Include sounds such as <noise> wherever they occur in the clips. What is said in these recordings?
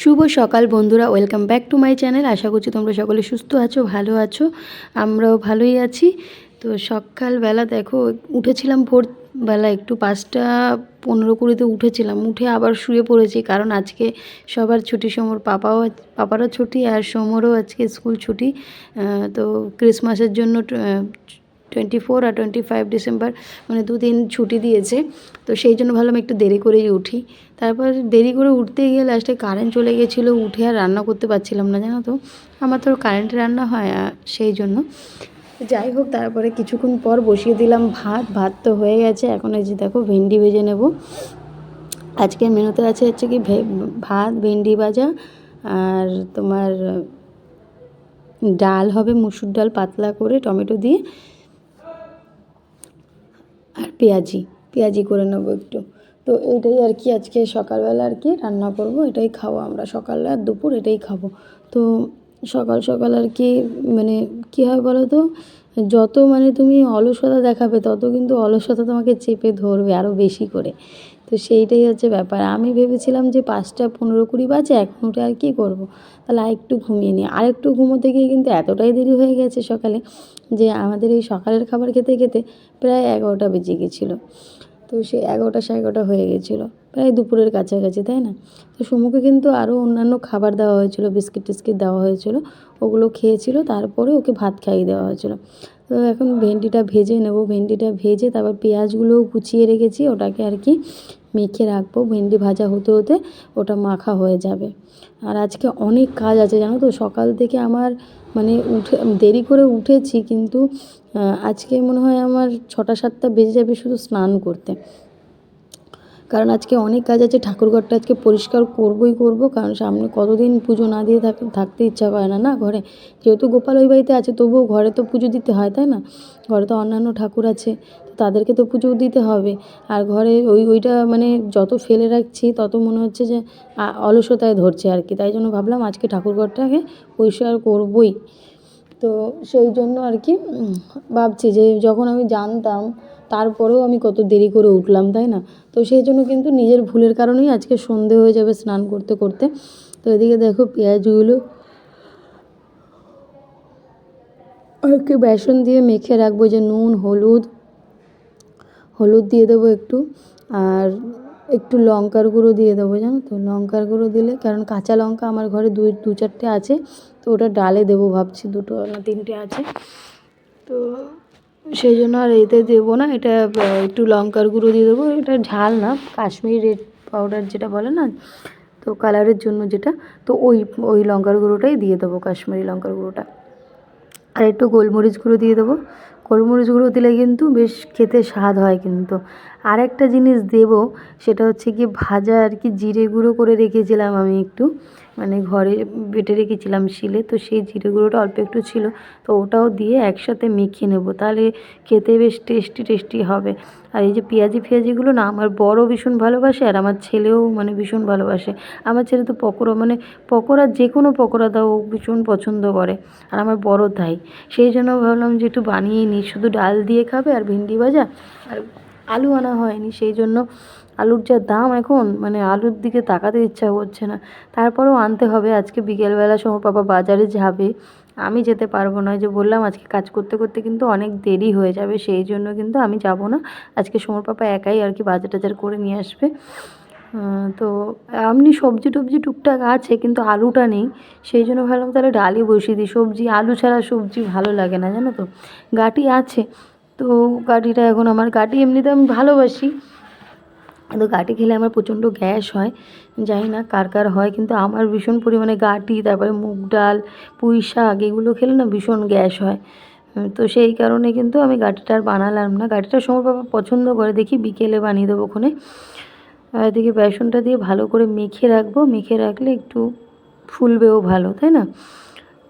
শুভ সকাল বন্ধুরা, welcome back to my channel. আশা করছি তোমরা সকলে সুস্থ আছো, ভালো আছো, আমরাও ভালোই আছি। তো সকালবেলা দেখো, উঠেছিলাম ভোরবেলা একটু পাঁচটা পনেরো কুড়িতে উঠেছিলাম। উঠে আবার শুয়ে পড়েছি, কারণ আজকে সবার ছুটি, সমর পাপাও পাপারও ছুটি আর সমরও আজকে স্কুল ছুটি। তো ক্রিসমাসের জন্য টোয়েন্টি ফোর আর টোয়েন্টি ফাইভ ডিসেম্বর মানে দুদিন ছুটি দিয়েছে। তো সেই জন্য ভাবলাম একটু দেরি করেই উঠি। তারপর দেরি করে উঠতে গিয়ে লাস্টে কারেন্ট চলে গেছিল উঠে আর রান্না করতে পারছিলাম না, জানো তো? আমার তো কারেন্টে রান্না হয় সেই জন্য। যাই হোক, তারপরে কিছুক্ষণ পর বসিয়ে দিলাম ভাত। ভাত তো হয়ে গেছে, এখন এই যে দেখো ভেন্ডি ভেজে নেব। আজকে মেনুতে আছে হচ্ছে কি ভাত, ভেন্ডি ভাজা আর তোমার ডাল হবে, মুসুর ডাল পাতলা করে টমেটো দিয়ে। আর পেঁয়াজি পেঁয়াজি করে নেব একটু। তো এটাই আর কি আজকে সকালবেলা আর কি রান্না করব, এটাই খাব আমরা। সকাল আর দুপুর এটাই খাব। তো সকাল সকাল আর কি মানে কী হয় বলো তো? যত মানে তুমি অলসতা দেখাবে, তত কিন্তু অলসতা তোমাকে চেপে ধরবে আরও বেশি করে। তো সেইটাই হচ্ছে ব্যাপার। আমি ভেবেছিলাম যে পাঁচটা পনেরো কুড়ি বাজে, এখন উঠে আর কী করব? তাহলে আর একটু ঘুমিয়ে নিই আর একটু ঘুমোতে গিয়ে কিন্তু এতটাই দেরি হয়ে গেছে সকালে যে আমাদের এই সকালের খাবার খেতে খেতে প্রায় এগারোটা বেজে গেছিল। তো সে এগারোটা সাড়ে এগারোটা হয়ে গেছিল। প্রায় দুপুরের কাছাকাছি, তাই না? তো সমুকে কিন্তু আরও অন্যান্য খাবার দেওয়া হয়েছিল, বিস্কিট টিস্কিট দেওয়া হয়েছিল, ওগুলো খেয়েছিল, তারপরে ওকে ভাত খাইয়ে দেওয়া হয়েছিল। তো এখন ভেন্ডিটা ভেজে নেব। ভেন্ডিটা ভেজে তারপর পেঁয়াজগুলোও কুচিয়ে রেখেছি, ওটাকে আর কি মেখে রাখব, ভেন্ডি ভাজা হতে হতে ওটা মাখা হয়ে যাবে। আর আজকে অনেক কাজ আছে, জানো তো? সকাল থেকে আমার মানে উঠে, দেরি করে উঠেছি কিন্তু আজকে মনে হয় আমার ছটা সাতটা বেজে যাবে শুধু স্নান করতে। কারণ আজকে অনেক কাজ আছে, ঠাকুরঘরটা আজকে পরিষ্কার করবই করব, কারণ সামনে কতদিন পুজো না দিয়ে থাক, থাকতে ইচ্ছা করে না না ঘরে? যেহেতু গোপাল ওই বাড়িতে আছে, তবুও ঘরে তো পুজো দিতে হয়, তাই না? ঘরে তো অন্যান্য ঠাকুর আছে তাদেরকে তো পুজো দিতে হবে। আর ঘরে ওই, ওইটা মানে যত ফেলে রাখছি, তত মনে হচ্ছে যে অলসতায় ধরছে আর কি। তাই জন্য ভাবলাম আজকে ঠাকুরঘরটাকে পরিষ্কার করবই। তো সেই জন্য আর কি ভাবছি যে যখন আমি জানতাম, তারপরেও আমি কত দেরি করে উঠলাম, তাই না? তো সেই জন্য কিন্তু নিজের ভুলের কারণেই আজকে সন্ধে হয়ে যাবে স্নান করতে করতে। তো এদিকে দেখো পেঁয়াজগুলো আর একটু বেসন দিয়ে মেখে রাখব যে নুন, হলুদ হলুদ দিয়ে দেবো একটু, আর একটু লঙ্কার গুঁড়ো দিয়ে দেবো, জানো তো? লঙ্কার গুঁড়ো দিলে, কারণ কাঁচা লঙ্কা আমার ঘরে দুই, দু চারটে আছে, তো ওটা ডালে দেবো ভাবছি, দুটো না তিনটে আছে। তো সেই জন্য আর এতে দেবো না, এটা একটু লঙ্কার গুঁড়ো দিয়ে দেবো, এটা ঝাল না, কাশ্মীরি রেড পাউডার যেটা বলে না, তো কালারের জন্য যেটা, তো ওই ওই লঙ্কার গুঁড়োটাই দিয়ে দেবো, কাশ্মীরি লঙ্কার গুঁড়োটা। আর একটু গোলমরিচ গুঁড়ো দিয়ে দেবো গোলমরিচ গুঁড়ো দিলে কিন্তু বেশ খেতে স্বাদ হয় কিন্তু। আর একটা জিনিস দেবো, সেটা হচ্ছে কি ভাজা আর কি জিরে গুঁড়ো করে রেখেছিলাম আমি একটু। মানে ঘরে বেটে রেখেছিলাম শিলে, তো সেই জিরে গুঁড়োটা অল্প একটু ছিল, তো ওটাও দিয়ে একসাথে মেখে নেব, তাহলে খেতে বেশ টেস্টি টেস্টি হবে। আর এই যে পেঁয়াজি ফেয়াজিগুলো না, আমার বড় ভীষণ ভালোবাসে আর আমার ছেলেও মানে ভীষণ ভালোবাসে। আমার ছেলে তো পকোড়া মানে পকোড়া যে কোনো পকোড়া দাও, ভীষণ পছন্দ করে, আর আমার বড় তাই। সেই জন্য ভাবলাম যে একটু বানিয়ে নিই, শুধু ডাল দিয়ে খাবে আর ভেন্ডি ভাজা, আর আলু আনা হয়নি, সেই জন্য আলুর যা দাম এখন মানে আলুর দিকে তাকাতে ইচ্ছা করছে না। তারপরেও আনতে হবে, আজকে বিকেলবেলা সময় পাপা বাজারে যাবে। আমি যেতে পারব না যে বললাম, আজকে কাজ করতে করতে কিন্তু অনেক দেরি হয়ে যাবে, সেই জন্য কিন্তু আমি যাব না। আজকে সমর পাপা একাই আর কি বাজার টাজার করে নিয়ে আসবে। তো এমনি সবজি টবজি টুকটাক আছে, কিন্তু আলুটা নেই। সেই জন্য ভাবলাম তাহলে ডালই বসিয়ে দিই। সবজি, আলু ছাড়া সবজি ভালো লাগে না, জানো তো? গাটি আছে। তো গাটিটা এখন আমার গাটি এমনিতে আমি ভালোবাসি। কিন্তু গাটি খেলে আমার প্রচণ্ড গ্যাস হয়। জানি না কার কার হয়, কিন্তু আমার ভীষণ পরিমাণে গাটি, তারপরে মুগ ডাল, পুঁই শাক, এগুলো খেলে না ভীষণ গ্যাস হয়। তো সেই কারণে কিন্তু আমি গাটিটা আর বানালাম না। গাটিটা সময় বাবা পছন্দ করে, দেখি বিকেলে বানিয়ে দেবো ওখানে। আর এদিকে বেসনটা দিয়ে ভালো করে মেখে রাখব। মেখে রাখলে একটু ফুলবেও ভালো, তাই না?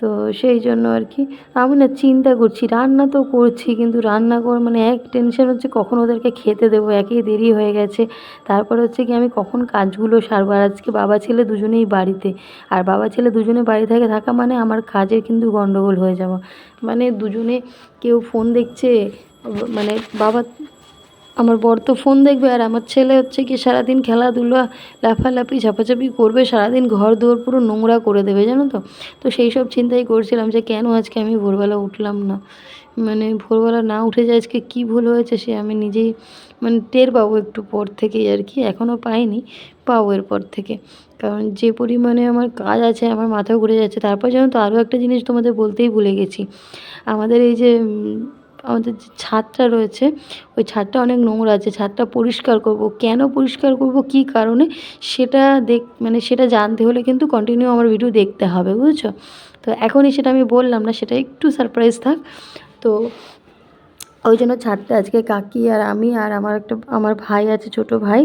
তো সেই জন্য আর কি। আমি না চিন্তা করছি, রান্না তো করছি, কিন্তু রান্না কর মানে এক টেনশন হচ্ছে কখন ওদেরকে খেতে দেবো, একেই দেরি হয়ে গেছে। তারপর হচ্ছে কি আমি কখন কাজগুলো সারবো? আর আজকে বাবা ছেলে দুজনেই বাড়িতে, আর বাবা ছেলে দুজনে বাড়ি থেকে থাকা মানে আমার কাজের কিন্তু গন্ডগোল হয়ে যাওয়া। মানে দুজনে কেউ ফোন দেখছে মানে বাবা আমার বর তো ফোন দেখবে আর আমার ছেলে হচ্ছে কি সারাদিন খেলাধুলা, লাফালাফি, ঝাপাঝাপি করবে, সারাদিন ঘর দুয়ার পুরো নোংরা করে দেবে, জানো তো? তো সেই সব চিন্তাই করছিলাম যে কেন আজকে আমি ভোরবেলা উঠলাম না? মানে ভোরবেলা না উঠে যে আজকে কী ভুল হয়েছে সে আমি নিজেই মানে টের পাবো একটু পর থেকেই আর কি এখনও পাইনি, পাবো এরপর থেকে। কারণ যে পরিমাণে আমার কাজ আছে, আমার মাথা ঘুরে যাচ্ছে। তারপর যেন তো আরও একটা জিনিস তোমাদের বলতেই ভুলে গেছি। আমাদের এই যে আমাদের যে ছাদটা রয়েছে, ওই ছাদটা অনেক নোংরা আছে। ছাদটা পরিষ্কার করব। কেন পরিষ্কার করব? কী কারণে? সেটা দেখ মানে সেটা জানতে হলে কিন্তু কন্টিনিউ আমার ভিডিও দেখতে হবে, বুঝেছ? তো এখনই সেটা আমি বললাম না, সেটা একটু সারপ্রাইজ থাক। তো ওই জন্য ছাদটা আজকে কাকি আর আমি আর আমার একটা, আমার ভাই আছে, ছোট ভাই।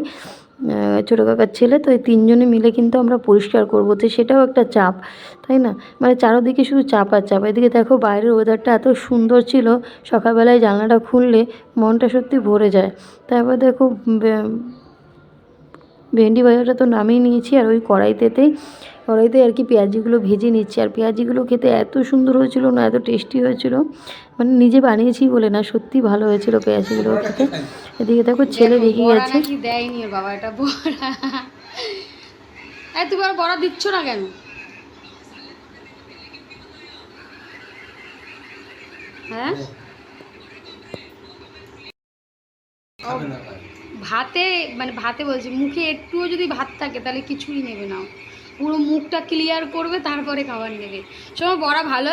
ছোটো কাকার ছেলে, তো এই তিনজনে মিলে কিন্তু আমরা পরিষ্কার করব। তো সেটাও একটা চাপ, তাই না? মানে চারোদিকে শুধু চাপ আর চাপ। এদিকে দেখো বাইরের ওয়েদারটা এত সুন্দর ছিল, সকালবেলায় জানলাটা খুললে মনটা সত্যি ভরে যায়। তারপর দেখো ভেন্ডি ভাজাটা তো নামিয়ে নিয়েছি আর ওই কড়াইতেতেই কড়াইতে আর কি পেঁয়াজিগুলো ভেজে নিচ্ছি। আর পেঁয়াজিগুলো খেতে এত সুন্দর হয়েছিল না এত টেস্টি হয়েছিল। মানে নিজে বানিয়েছি বলে না সত্যি ভালো হয়েছিল পেঁয়াজিগুলো খেতে। এদিকে দেখো ছেলে রেগে গেছে। দেয়নি ওর বাবা এটা বড়া। তুমি আর বড়া দিচ্ছ না কেন? হ্যাঁ? ভাতে মানে ভাতে বলছি মুখে একটুও যদি ভাত থাকে তাহলে কিছুই নেবে না। পুরো মুখটা ক্লিয়ার করবে তারপরে খাবার নেবে। সময় বড়া ভালো।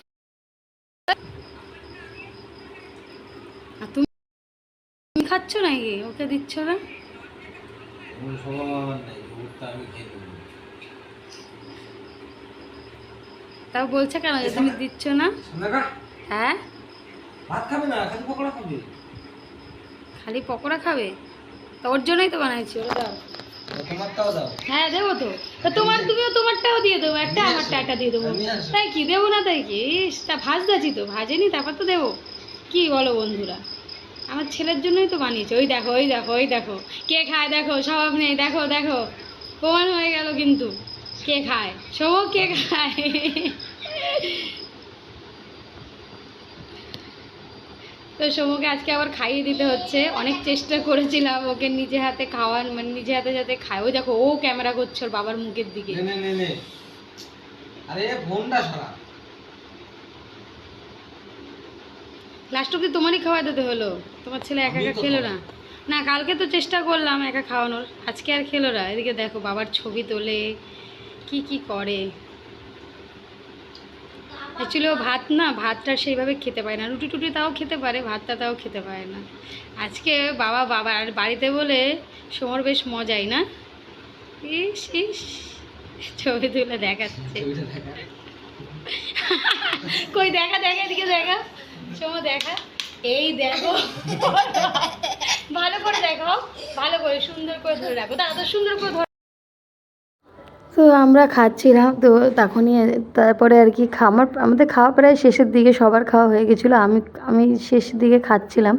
তুমি তুমি খাচ্ছ নাকি? ওকে দিচ্ছ না? তাও বলছে কেন যে তুমি দিচ্ছ না? হ্যাঁ? ভাত খাবে না? খালি পকোড়া খাবে? খালি পকোড়া খাবে? তা ওর জন্যই তো বানাইছি ওটা দাও। হ্যাঁ দেবো তো। তোমার তুমিও তোমারটাও দিয়ে দেবো একটা আমারটা একটা দিয়ে দেবো। তাই কি? দেবো না তাই কি? তা ভাজদাছি তো ভাজেনি তারপর তো দেবো। কি বলো বন্ধুরা? আমার ছেলের জন্যই তো বানিয়েছে। ওই দেখো ওই দেখো ওই দেখো। কে খায়? দেখো স্বভাব নেই। দেখো দেখো। প্রমাণ হয়ে গেল কিন্তু। কে খায়? সব কে খায়? তো সমুকে আজকে আবার খাইয়ে দিতে হচ্ছে। অনেক চেষ্টা করেছিলাম ওকে নিজে হাতে খাওয়ান মানে নিজে হাতে যাতে খায়। ওই দেখো ও ক্যামেরা করছে ওর বাবার মুখের দিকে। আরে ফোনটা সারা। লাস্ট অব্দি তোমারই খাওয়া দিতে হলো। তোমার ছেলে একা একা খেলো না। না কালকে তো চেষ্টা করলাম একা খাওয়ানোর। আজকে আর খেলো না। এদিকে দেখো বাবার ছবি তোলে কি কি করে। অ্যাকচুয়ালি ও ভাত না ভাতটা সেইভাবে খেতে পারে না। রুটি টুটি তাও খেতে পারে ভাতটা তাও খেতে পারে না। আজকে বাবা বাবা আর বাড়িতে বলে সমর বেশ মজাই না? ইস ইস ছবি তুলে দেখাচ্ছে। <laughs> কই দেখা দেখা এদিকে দেখা। সময় দেখা। এই দেখো। <laughs> ভালো করে দেখো ভালো করে সুন্দর করে ধরে রাখো। দাদা তো সুন্দর করে ধরে তো আমরা খাচ্ছিলাম, তো তখনই তারপরে আর কি খামার আমাদের খাওয়া প্রায় শেষের দিকে সবার খাওয়া হয়ে গেছিল, আমি আমি শেষের দিকে খাচ্ছিলাম।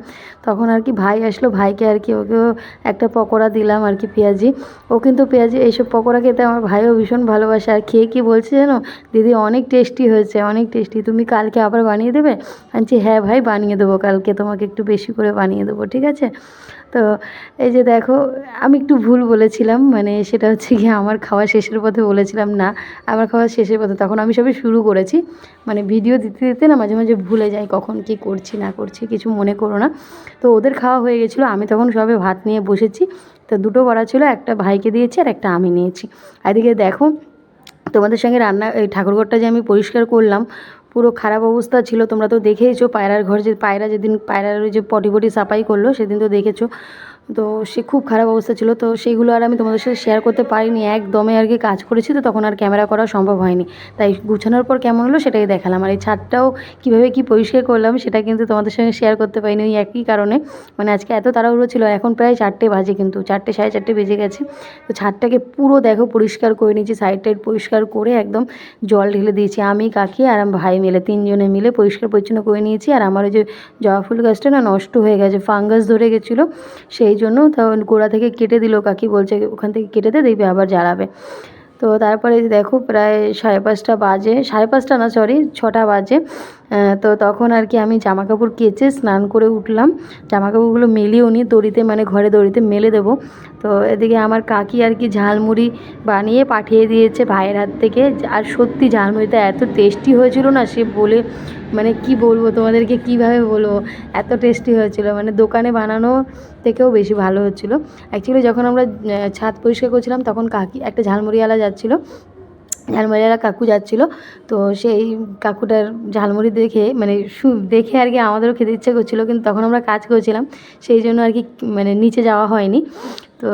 তখন আর কি ভাই আসলো, ভাইকে আর কি ওকেও একটা পকোড়া দিলাম আর কি পেঁয়াজি। ও কিন্তু পেঁয়াজি, এইসব পকোড়া খেতে আমার ভাইও ভীষণ ভালোবাসে। আর খেয়ে কি বলছে জানো? দিদি অনেক টেস্টি হয়েছে, অনেক টেস্টি। তুমি কালকে আবার বানিয়ে দেবে? আনছি হ্যাঁ ভাই, বানিয়ে দেবো কালকে, তোমাকে একটু বেশি করে বানিয়ে দেবো, ঠিক আছে? তো এই যে দেখো, আমি একটু ভুল বলেছিলাম মানে সেটা হচ্ছে কি আমার খাওয়া শেষের পথে বলেছিলাম না আমার খাওয়া শেষের পথে। তখন আমি সবে শুরু করেছি মানে ভিডিও দিতে দিতে না মাঝে মাঝে ভুলে যাই কখন কি করছি, না করছি, কিছু মনে করো না। তো ওদের খাওয়া হয়ে গেছিল, আমি তখন সবে ভাত নিয়ে বসেছি। তো দুটো বড়া ছিল, একটা ভাইকে দিয়েছি আর একটা আমি নিয়েছি। এদিকে দেখো, তোমাদের সঙ্গে রান্না, এই ঠাকুরঘরটা যে আমি পরিষ্কার করলাম পুরো খারাপ অবস্থা ছিল, তোমরা তো দেখেইছো পায়রার ঘর যে, পায়রা যেদিন, পায়রার ওই যে পটি পটি সাফাই করল, সেদিন তো দেখেছ। তো সে খুব খারাপ অবস্থা ছিল। তো সেইগুলো আর আমি তোমাদের সাথে শেয়ার করতে পারিনি। একদমে আর কি কাজ করেছি তো তখন আর ক্যামেরা করা সম্ভব হয়নি। তাই গুছানোর পর কেমন হলো সেটাই দেখালাম। আর এই ছাদটাও কীভাবে কী পরিষ্কার করলাম সেটা কিন্তু তোমাদের সঙ্গে শেয়ার করতে পারিনি ওই একই কারণে। মানে আজকে এত তাড়াহুড়ো ছিল, এখন প্রায় চারটে বাজে কিন্তু, চারটে, সাড়ে চারটে বেজে গেছে। তো ছাদটাকে পুরো দেখো পরিষ্কার করে নিয়েছি সাইড টাইড পরিষ্কার করে একদম জল ঢেলে দিয়েছি। আমি, কাকি আর আমার ভাই মিলে, তিনজনে মিলে পরিষ্কার পরিচ্ছন্ন করে নিয়েছি। আর আমার ওই যে জবা ফুল গাছটা না নষ্ট হয়ে গেছে ফাঙ্গাস ধরে গেছিল। সেই জন্য তখন গোড়া থেকে কেটে দিল, কাকি বলছে ওখান থেকে কেটে দে, দেখবি আবার জ্বালাবে। তো তারপরে দেখো প্রায় সাড়ে পাঁচটা বাজে, সাড়ে পাঁচটা না সরি ছটা বাজে। তো তখন আর কি আমি জামা কাপড় কেচে স্নান করে উঠলাম। জামা কাপড়গুলো মেলেও নি দড়িতে মানে ঘরে দড়িতে মেলে দেবো। তো এদিকে আমার কাকি আর কি ঝালমুড়ি বানিয়ে পাঠিয়ে দিয়েছে ভাইয়ের হাত থেকে। আর সত্যি ঝালমুড়িটা এত টেস্টি হয়েছিল না, সে বলে মানে কি বলব তোমাদেরকে, কীভাবে বলব? এত টেস্টি হয়েছিল। মানে দোকানে বানানো থেকেও বেশি ভালো হচ্ছিল। অ্যাকচুয়ালি যখন আমরা ছাদ পরিষ্কার করছিলাম তখন কাকি, একটা ঝালমুড়িওয়ালা যাচ্ছিল। ঝালমুড়িওয়ালা কাকু যাচ্ছিল। তো সেই কাকুটার ঝালমুড়ি দেখে মানে দেখে আর কি আমাদেরও খেতে ইচ্ছে করছিল, কিন্তু তখন আমরা কাজ করছিলাম। সেই জন্য আর কি মানে নিচে যাওয়া হয়নি। তো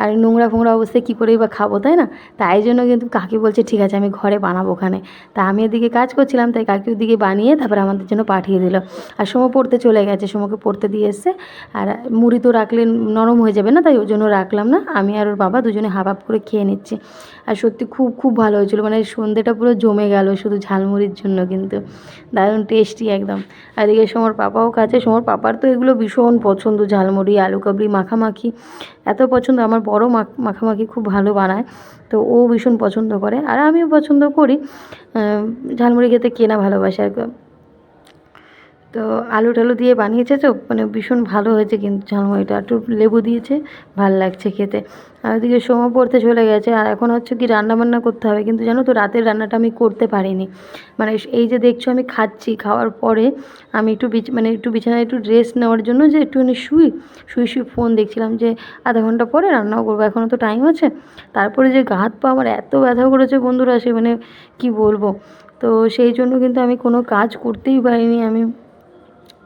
আর নোংরা ফোংরা অবস্থায় কী করেই বা খাব, তাই না? তাই জন্য কিন্তু কাকি বলছে, ঠিক আছে, আমি ঘরে বানাবো ওখানে। তা আমি এদিকে কাজ করছিলাম, তাই কাকি ওদিকে বানিয়ে তারপরে আমাদের জন্য পাঠিয়ে দিল। আর সোমো পড়তে চলে গেছে, সোমোকে পড়তে দিয়ে এসছে। আর মুড়ি তো রাখলে নরম হয়ে যাবে না, তাই ওই জন্য রাখলাম না। আমি আর ওর বাবা দুজনে হাফ করে খেয়ে নিচ্ছি। আর সত্যি খুব খুব ভালো হয়েছিল মানে সন্ধ্যেটা পুরো জমে গেল শুধু ঝালমুড়ির জন্য কিন্তু। দারুণ টেস্টি একদম। আর এদিকে সোমর পাপাও কাছে সোমর পাপার তো এগুলো ভীষণ পছন্দ, ঝালমুড়ি আলু কাবলি মাখামাখি। এত পছন্দ, আমার বড় মাখ- মাখামাখি খুব ভালো বানায়, তো ও ভীষণ পছন্দ করে আর আমিও পছন্দ করি ঝালমুড়ি খেতে কেনা ভালোবাসে আর। তো আলু টালু দিয়ে বানিয়েছে তো মানে ভীষণ ভালো হয়েছে কিন্তু ঝালমুড়িটা। একটু লেবু দিয়েছে, ভালো লাগছে খেতে। আর ওদিকে সোমা পড়তে চলে গেছে, আর এখন হচ্ছে কি রান্না বান্না করতে হবে। কিন্তু জানো তো রাতের রান্নাটা আমি করতে পারিনি। মানে এই যে দেখছ আমি খাচ্ছি, খাওয়ার পরে আমি একটু মানে একটু বিছানায় একটু রেস্ট নেওয়ার জন্য যে একটুখানি শুই শুই শুয়ে ফোন দেখছিলাম যে আধা ঘণ্টা পরে রান্নাও করব এখনও তো টাইম আছে। তারপরে যে গা হাত পা আমার এত ব্যথা করেছে বন্ধুরা, সে মানে কি বলব? তো সেই জন্য কিন্তু আমি কোনো কাজ করতেই পারিনি। আমি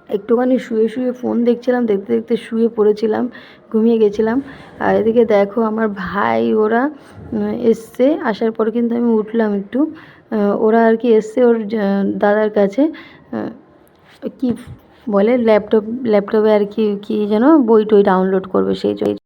একটুখানি শুয়ে শুয়ে ফোন দেখছিলাম, দেখতে দেখতে শুয়ে পড়েছিলাম, ঘুমিয়ে গেছিলাম। আর এদিকে দেখো আমার ভাই ওরা এসছে, আসার পর কিন্তু আমি উঠলাম একটু। ওরা আর কি এসছে ওর দাদার কাছে কি বলে, ল্যাপটপ, ল্যাপটপে আর কি, কী যেন বই টই ডাউনলোড করবে সেই